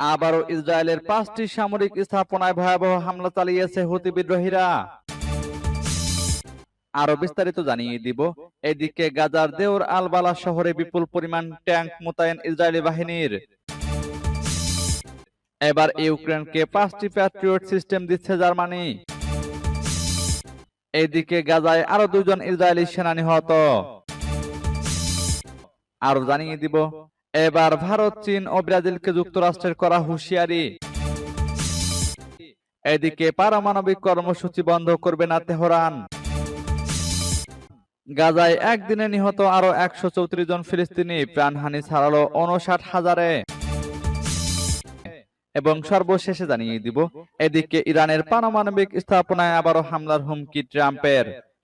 আবারও ইসরায়েলের পাঁচটি সামরিক স্থাপনায় ভয়াবহ হামলা চালিয়েছে হুতি বিদ্রোহীরা। আরও বিস্তারিত জানিয়ে দিব, এদিকে গাজার দেওর আলবালা শহরে বিপুল পরিমাণ ট্যাঙ্ক মোতায়েন ইসরায়েলি বাহিনীর। এবার ইউক্রেনকে পাঁচটি প্যাট্রিয়ট সিস্টেম দিচ্ছে জার্মানি। এদিকে গাজায় আরও দুজন ইসরায়েলি সেনা নিহত আরও জানিয়ে দিব এবার ভারত, চীন ও ব্রাজিলকে যুক্তরাষ্ট্রের করা হুঁশিয়ারি। এদিকে পারমাণবিক কর্মসূচি বন্ধ করবে না তেহরান। গাজায় একদিনে নিহত আরও একশো চৌত্রিশ জন ফিলিস্তিনি, প্রাণহানি ছাড়ালো উনষাট হাজারে। এবং সর্বশেষে জানিয়ে দিব, এদিকে ইরানের পারমাণবিক স্থাপনায় আবারও হামলার হুমকি ট্রাম্পের।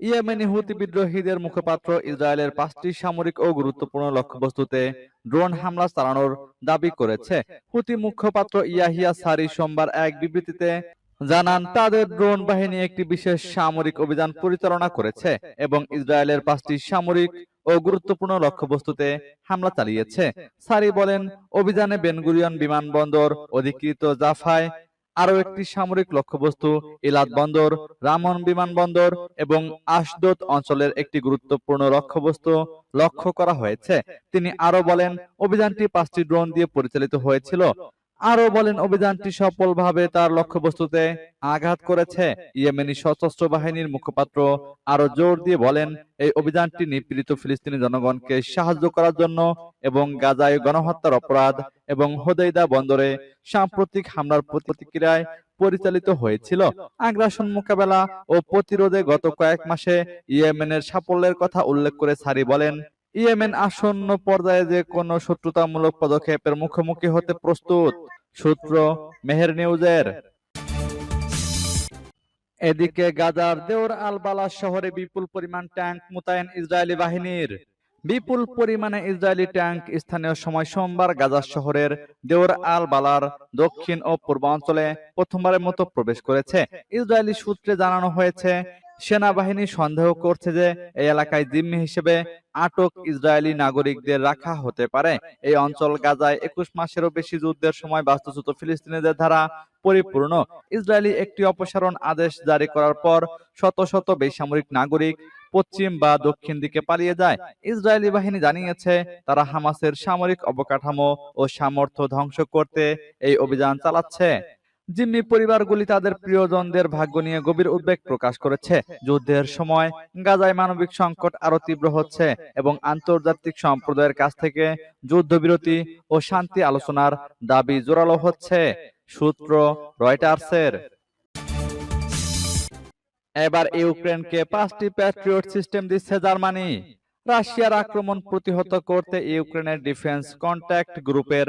ইয়েমেনি হুতি বিদ্রোহীদের মুখপাত্র ইসরায়েলের পাঁচটি সামরিক ও গুরুত্বপূর্ণ লক্ষ্যবস্তুতে ড্রোন হামলা চালানোর দাবি করেছে। হুতি মুখপাত্র ইয়াহিয়া সারি সোমবার এক বিবৃতিতে জানান, তাদের ড্রোন বাহিনী একটি বিশেষ সামরিক অভিযান পরিচালনা করেছে এবং ইসরায়েলের পাঁচটি সামরিক ও গুরুত্বপূর্ণ লক্ষ্যবস্তুতে হামলা চালিয়েছে। সারি বলেন, অভিযানে বেনগুরিয়ন বিমানবন্দর, অধিকৃত জাফায় আরও একটি সামরিক লক্ষ্যবস্তু, ইলাদ বন্দর, রামন বিমানবন্দর এবং আশদোত অঞ্চলের একটি গুরুত্বপূর্ণ লক্ষ্যবস্তু লক্ষ্য করা হয়েছে। তিনি আরও বলেন, অভিযানটি পাঁচটি ড্রোন দিয়ে পরিচালিত হয়েছিল। আরও বলেন, অভিযানটি সফলভাবে তার লক্ষ্যবস্তুতে আঘাত করেছে। ইয়েমেনি সশস্ত্র বাহিনীর মুখপাত্র আরও জোর দিয়ে বলেন, এই অভিযানটি নিপীড়িত ফিলিস্তিনি জনগণকে সাহায্য করার জন্য এবং গাজায় গণহত্যার অপরাধ এবং হোদেইদা বন্দরে সাম্প্রতিক হামলার প্রতিক্রিয়ায় পরিচালিত হয়েছিল। আগ্রাসন মোকাবেলা ও প্রতিরোধে গত কয়েক মাসে ইয়েমেনের সাফল্যের কথা উল্লেখ করে সারি বলেন ইয়েমেন আসন্ন পর্যায়ে যে কোনো শত্রুতামূলক পদক্ষেপের মুখোমুখি হতে প্রস্তুত। সূত্র মেহের নিউজের। এদিকে গাজার দেওর আলবালা শহরে বিপুল পরিমাণ ট্যাঙ্ক মোতায়েন ইসরায়েলি বাহিনীর। বিপুল পরিমাণে ইসরায়েলি ট্যাঙ্ক স্থানীয় সময় সোমবার গাজা শহরের দেওর আল বালার দক্ষিণ ও পূর্বাঞ্চলে প্রথমবারের মতো প্রবেশ করেছে। ইসরায়েলি সূত্রে জানানো হয়েছে সেনাবাহিনী সন্দেহ করছে যে এই এলাকায় জিম্মি হিসেবে আটক ইসরায়েলি নাগরিকদের রাখা হতে পারে। এই অঞ্চল গাজায় একুশ মাসেরও বেশি যুদ্ধের সময় বাস্তুচ্যুত ফিলিস্তিনিদের দ্বারা পরিপূর্ণ। ইসরায়েলি একটি অপসারণ আদেশ জারি করার পর শত শত বেসামরিক নাগরিক পশ্চিম বা দক্ষিণ দিকে পালিয়ে যায়। ইসরায়েলি বাহিনী জানিয়েছে, তারা হামাসের সামরিক অবকাঠামো ও সামর্থ্য ধ্বংস করতে এই অভিযান চালাচ্ছে। জিম্মি পরিবারগুলি তাদের প্রিয়জনদের ভাগ্য নিয়ে গভীর উদ্বেগ প্রকাশ করেছে। যুদ্ধের সময় গাজায় মানবিক সংকট আরও তীব্র হচ্ছে এবং আন্তর্জাতিক সম্প্রদায়ের কাছ থেকে যুদ্ধবিরতি ও শান্তি আলোচনার দাবি জোরালো হচ্ছে, সূত্র রয়টার্সের। এবার ইউক্রেনকে পাঁচটি প্যাট্রিয়ট সিস্টেম দিচ্ছে জার্মানি। রাশিয়ার আক্রমণ প্রতিহত করতে ইউক্রেনের ডিফেন্স কন্ট্যাক্ট গ্রুপের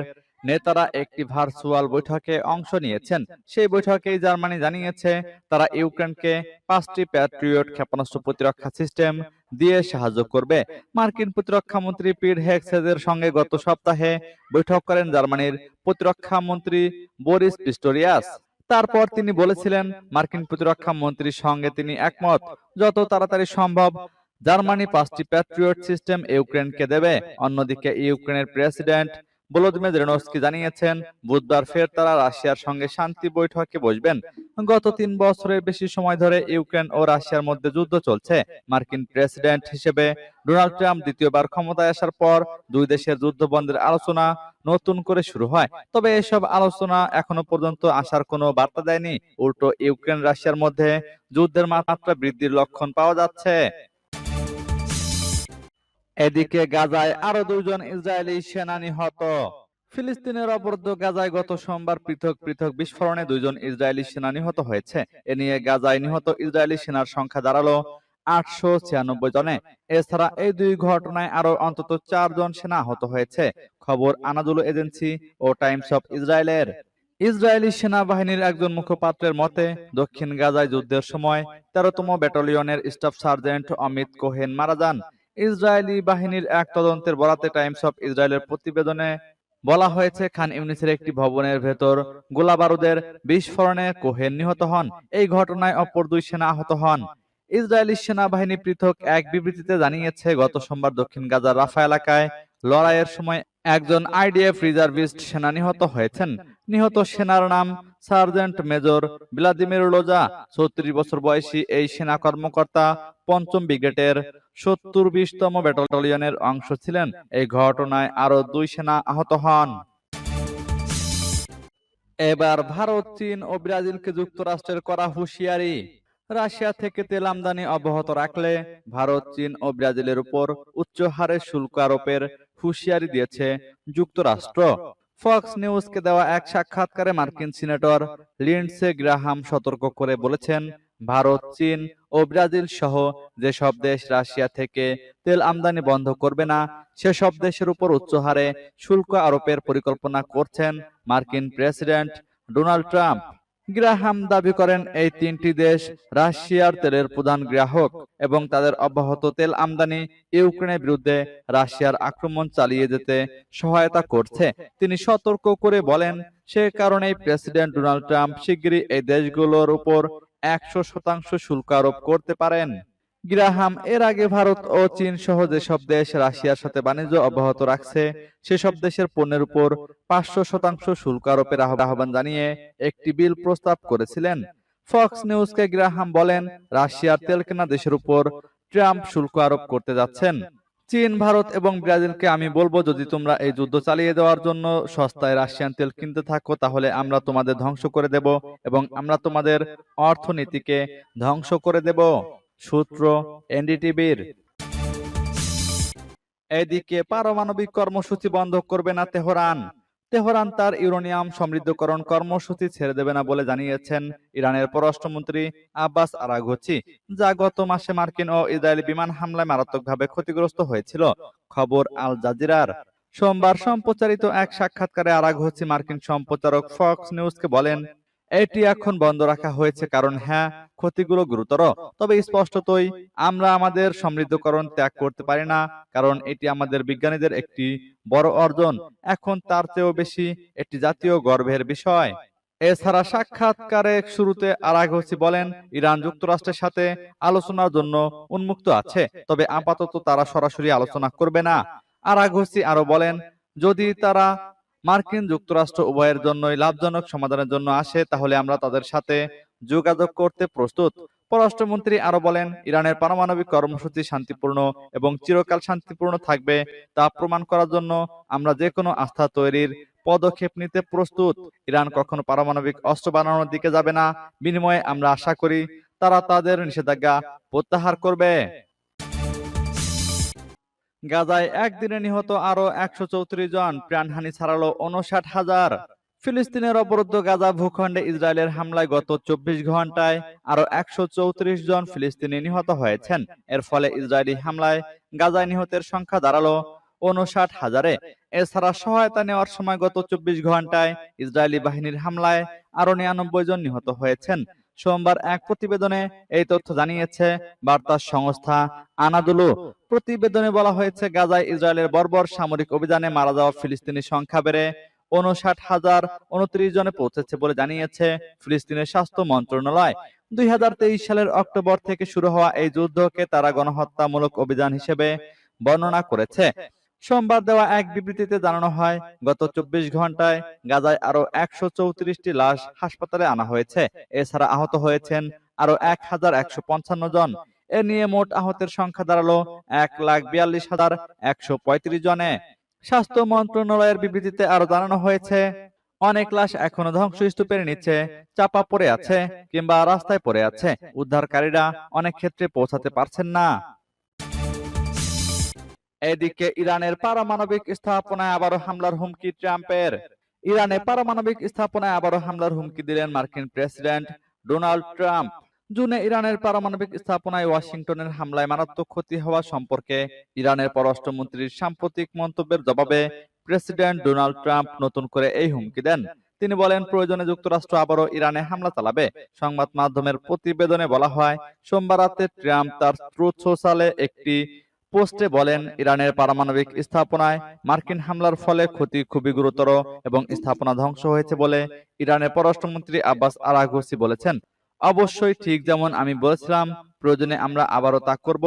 নেতারা একটি ভার্চুয়াল বৈঠকে অংশ নিয়েছেন। সেই বৈঠকেই জার্মানি জানিয়েছে, তারা ইউক্রেনকে পাঁচটি প্যাট্রিয়ট ক্ষেপণাস্ত্র প্রতিরক্ষা সিস্টেম দিয়ে সাহায্য করবে। মার্কিন প্রতিরক্ষা মন্ত্রী পিট হেক্সেজের সঙ্গে গত সপ্তাহে বৈঠক করেন জার্মানির প্রতিরক্ষা মন্ত্রী বরিস পিস্টোরিয়াস। তারপর তিনি বলেছিলেন, মার্কিন প্রতিরক্ষা মন্ত্রীর সঙ্গে তিনি একমত, যত তাড়াতাড়ি সম্ভব জার্মানি পাঁচটি প্যাট্রিয়ট সিস্টেম ইউক্রেনকে দেবে। অন্যদিকে ইউক্রেনের প্রেসিডেন্ট ভলোদিমির জেলেনস্কি জানিয়েছেন, বুধবার ফের তারা রাশিয়ার সঙ্গে শান্তি বৈঠকে বসবেন। গত তিন বছরের বেশি সময় ধরে ইউক্রেন ও রাশিয়ার মধ্যে যুদ্ধ চলছে। মার্কিন প্রেসিডেন্ট হিসেবে ডোনাল্ড ট্রাম্প দ্বিতীয়বার ক্ষমতায় আসার পর দুই দেশের যুদ্ধ বন্ধের আলোচনা নতুন করে শুরু হয়। তবে এসব আলোচনা এখনও পর্যন্ত আসার কোনো বার্তা দেয়নি। উল্টো ইউক্রেন রাশিয়ার মধ্যে যুদ্ধের মাত্রা বৃদ্ধির লক্ষণ পাওয়া যাচ্ছে। এদিকে গাজায় আরও দুজন ইসরায়েলি সেনা নিহত ফিলিস্তিনের অবরুদ্ধ গাজায় গত সোমবার পৃথক পৃথক বিস্ফোরণে দুইজন ইসরায়েলি সেনা নিহত হয়েছে। এ নিয়ে গাজায় নিহত ইসরায়েলি সেনার সংখ্যা দাঁড়াল আটশো ছিয়ানব্বই জনে। এছাড়া এই দুই ঘটনায় আরও অন্তত চারজন সেনা আহত হয়েছে। খবর আনাদুল এজেন্সি ও টাইমস অফ ইসরায়েলের। ইসরায়েলি সেনাবাহিনীর একজন মুখপাত্রের মতে দক্ষিণ গাজায় যুদ্ধের সময় তেরোতম ব্যাটালিয়নের স্টাফ সার্জেন্ট অমিত কোহেন মারা যান। ইসরায়েলি বাহিনীর এক তদন্তের বরাতে টাইমস অফ ইসরায়েলের প্রতিবেদনে বলা হয়েছে, খান ইউনিসের একটি ভবনের ভেতর গোলাবারুদের বিস্ফোরণে কোহেন নিহত হন। এই ঘটনায় অপর দুই সেনা আহত হন। ইসরায়েলি সেনাবাহিনী পৃথক এক বিবৃতিতে জানিয়েছে, গত সোমবার দক্ষিণ গাজার রাফা এলাকায় লড়াইয়ের সময় একজন আইডিএফ রিজার্ভিস্ট সেনা নিহত হয়েছেন। নিহত সেনার নাম সার্জেন্ট মেজর ভ্লাদিমির লোজা। ছত্রিশ বছর বয়সী এই সেনা কর্মকর্তা পঞ্চম ব্রিগেডের সত্তর বিশতম ব্যাটালিয়নের অংশ ছিলেন। এই ঘটনায় আরও দুই সেনা আহত হন। এবার ভারত, চীন ও ব্রাজিলকে যুক্তরাষ্ট্রের করা হুঁশিয়ারি। রাশিয়া থেকে তেল আমদানি অব্যাহত রাখলে ভারত, চীন ও ব্রাজিলের উপর উচ্চ হারে শুল্ক আরোপের হুঁশিয়ারি দিয়েছে যুক্তরাষ্ট্র। ফক্স নিউজকে দেওয়া এক সাক্ষাৎকারে মার্কিন সিনেটর লিন্ডসে গ্রাহাম সতর্ক করে বলেছেন, ভারত, চীন ও ব্রাজিল সহ যেসব দেশ রাশিয়া থেকে তেল আমদানি বন্ধ করবে না, সেসব দেশের উপর উচ্চ হারে শুল্ক আরোপের পরিকল্পনা করছেন মার্কিন প্রেসিডেন্ট ডোনাল্ড ট্রাম্প। গ্রাহাম দাবি করেন, এই তিনটি দেশ রাশিয়ার তেলের প্রধান গ্রাহক এবং তাদের অব্যাহত তেল আমদানি ইউক্রেনের বিরুদ্ধে রাশিয়ার আক্রমণ চালিয়ে যেতে সহায়তা করছে। তিনি সতর্ক করে বলেন, সে কারণেই প্রেসিডেন্ট ডোনাল্ড ট্রাম্প শিগগিরই এই দেশগুলোর উপর একশো শতাংশ শুল্ক আরোপ করতে পারেন। গ্রাহাম, এর আগে ভারত ও চীন সহ যেসব দেশ রাশিয়ার সাথে বাণিজ্য অব্যাহত রাখছে সেসব দেশের পণ্যের উপর পাঁচশো শতাংশ শুল্ক আরোপের আহ্বান জানিয়ে একটি বিল প্রস্তাব করেছিলেন। ফক্স নিউজকে গ্রাহাম বলেন, রাশিয়ার তেল কেনা দেশের উপর ট্রাম্প শুল্ক আরোপ করতে যাচ্ছেন। চীন, ভারত এবং ব্রাজিলকে আমি বলব, যদি তোমরা এই যুদ্ধ চালিয়ে দেওয়ার জন্য সস্তায় রাশিয়ান তেল কিনতে থাকো, তাহলে আমরা তোমাদের ধ্বংস করে দেব এবং আমরা তোমাদের অর্থনীতিকে ধ্বংস করে দেব। সূত্র এনডিটিভির। এদিকে পারমাণবিক কর্মসূচি বন্ধ করবে না তেহরান। তেহরান তার ইউরেনিয়াম সমৃদ্ধকরণ কর্মসূচি ছেড়ে দেবে না বলে জানিয়েছেন ইরানের পররাষ্ট্রমন্ত্রী আব্বাস আরাঘচি, যা গত মাসে মার্কিন ও ইসরায়েলি বিমান হামলায় মারাত্মকভাবে ক্ষতিগ্রস্ত হয়েছিল। খবর আল জাজিরার। সোমবার সম্প্রচারিত এক সাক্ষাৎকারে আরাঘচি মার্কিন সম্প্রচারক ফক্স নিউজকে বলেন এটি এখন বন্ধ রাখা হয়েছে কারণ হ্যাঁ ক্ষতিগুলো গুরুতর। তবে স্পষ্টতই আমরা আমাদের সমৃদ্ধকরণ ত্যাগ করতে পারি না, কারণ এটি আমাদের বিজ্ঞানীদের একটি বড় অর্জন। এখন তার চেয়েও বেশি একটি জাতীয় গর্বের বিষয়। এছাড়া সাক্ষাৎকারে শুরুতে আরাঘসি বলেন, ইরান যুক্তরাষ্ট্রের সাথে আলোচনার জন্য উন্মুক্ত আছে, তবে আপাতত তারা সরাসরি আলোচনা করবে না। আরাঘসি আরও বলেন, যদি তারা মার্কিন যুক্তরাষ্ট্র উভয়ের জন্যই লাভজনক সমাধানের জন্য আসে, তাহলে আমরা তাদের সাথে যোগাযোগ করতে প্রস্তুত। পররাষ্ট্রমন্ত্রী আরও বলেন, ইরানের পারমাণবিক কর্মসূচি শান্তিপূর্ণ এবং চিরকাল শান্তিপূর্ণ থাকবে তা প্রমাণ করার জন্য আমরা যে কোনো আস্থা তৈরির পদক্ষেপ নিতে প্রস্তুত। ইরান কখনো পারমাণবিক অস্ত্র বানানোর দিকে যাবে না। বিনিময়ে আমরা আশা করি তারা তাদের নিষেধাজ্ঞা প্রত্যাহার করবে। গাজায় একদিনে নিহত আরও একশো চৌত্রিশ জন, প্রাণহানি ছাড়ালো উনষাট হাজার। ফিলিস্তিনের অবরুদ্ধ গাজা ভূখণ্ডে ইসরায়েলের হামলায় গত চব্বিশ ঘন্টায় আরও একশো চৌত্রিশ জন ফিলিস্তিনি নিহত হয়েছেন। এর ফলে ইসরায়েলি হামলায় গাজায় নিহতের সংখ্যা দাঁড়াল উনষাট হাজারে। এছাড়া সহায়তা নেওয়ার সময় গত চব্বিশ ঘন্টায় ইসরায়েলি বাহিনীর হামলায় আরও নিরানব্বই জন নিহত হয়েছেন। সোমবার এক প্রতিবেদনে এই তথ্য জানিয়েছে বার্তা সংস্থা আনাদুলু। প্রতিবেদনে বলা হয়েছে, গাজায় ইসরায়েলের বর্বর সামরিক অভিযানে মারা যাওয়া ফিলিস্তিনি সংখ্যা বেড়ে উনষাট হাজার উনত্রিশ জনে পৌঁছেছে বলে জানিয়েছে ফিলিস্তিনের স্বাস্থ্য মন্ত্রণালয়। দুই হাজার তেইশ সালের অক্টোবর থেকে শুরু হওয়া এই যুদ্ধকে তারা গণহত্যামূলক অভিযান হিসেবে বর্ণনা করেছে। সোমবার দেওয়া এক বিবৃতিতে জানানো হয়, গত চব্বিশ ঘন্টায় গাজায় আরও একশো চৌত্রিশটি লাশ হাসপাতালে আনা হয়েছে। এছাড়া আহত হয়েছেন আরও এক হাজার একশো পঞ্চান্ন জন। এ নিয়ে মোট আহতের সংখ্যা দাঁড়াল এক লাখ বিয়াল্লিশ হাজার একশো পঁয়ত্রিশ জনে। স্বাস্থ্য মন্ত্রণালয়ের বিবৃতিতে আরও জানানো হয়েছে, অনেক লাশ এখনও ধ্বংসস্তূপের নিচে চাপা পড়ে আছে কিংবা রাস্তায় পড়ে আছে। উদ্ধারকারীরা অনেক ক্ষেত্রে পৌঁছাতে পারছেন না। এদিকে ইরানের পারমাণবিক স্থাপনায় আবারও হামলার হুমকি ট্রাম্পের। ইরানে পারমাণবিক স্থাপনায় আবারও হামলার হুমকি দিলেন মার্কিন প্রেসিডেন্ট ডোনাল্ড ট্রাম্প। জুনে ইরানের পারমাণবিক স্থাপনায় ওয়াশিংটনের হামলায় মারাত্মক ক্ষতি হওয়া সম্পর্কে ইরানের পররাষ্ট্রমন্ত্রীর সাম্প্রতিক মন্তব্যের জবাবে প্রেসিডেন্ট ডোনাল্ড ট্রাম্প নতুন করে এই হুমকি দেন। তিনি বলেন, প্রয়োজনে যুক্তরাষ্ট্র আবারও ইরানে হামলা চালাবে। সংবাদ মাধ্যমের প্রতিবেদনে বলা হয়, সোমবার রাতে ট্রাম্প তার ট্রুথ সোশ্যালে একটি পোস্টে বলেন, ইরানের পারমাণবিক স্থাপনায় মার্কিন হামলার ফলে ক্ষতি খুবই গুরুতর এবং স্থাপনা ধ্বংস হয়েছে বলে ইরানের পররাষ্ট্রমন্ত্রী আব্বাস আরাঘসি বলেছেন। অবশ্যই ঠিক যেমন আমি বলেছিলাম, প্রয়োজনে আমরা আবারও তা করব।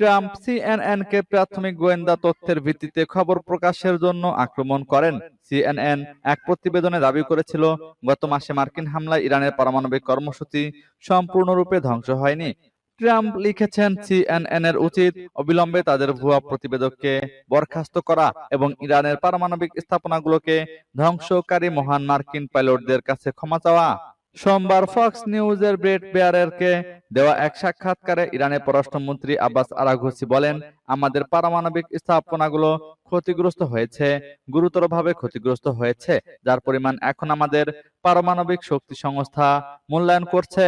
ট্রাম্প সিএনএন কে প্রাথমিক গোয়েন্দা তথ্যের ভিত্তিতে খবর প্রকাশের জন্য আক্রমণ করেন। সিএনএন এক প্রতিবেদনে দাবি করেছিল, গত মাসে মার্কিন হামলায় ইরানের পারমাণবিক কর্মসূচি সম্পূর্ণরূপে ধ্বংস হয়নি। ট্রাম্প লিখেছেন সিএনএন এর উচিত অবিলম্বে তাদের ভুয়া প্রতিবেদককে বরখাস্ত করা এবং ইরানের পারমাণবিক স্থাপনাগুলোকে ধ্বংসকারী মহান মার্কিন পাইলটদের কাছে ক্ষমা চাওয়া। সোমবার ফক্স নিউজের ব্রেট বেয়ারেরকে দেওয়া এক সাক্ষাৎকারে ইরানের পররাষ্ট্রমন্ত্রী আব্বাস আরাঘুসি বলেন, আমাদের পারমাণবিক স্থাপনাগুলো ক্ষতিগ্রস্ত হয়েছে, গুরুতরভাবে ক্ষতিগ্রস্ত হয়েছে, যার পরিমাণ এখন আমাদের পারমাণবিক শক্তি সংস্থা মূল্যায়ন করছে।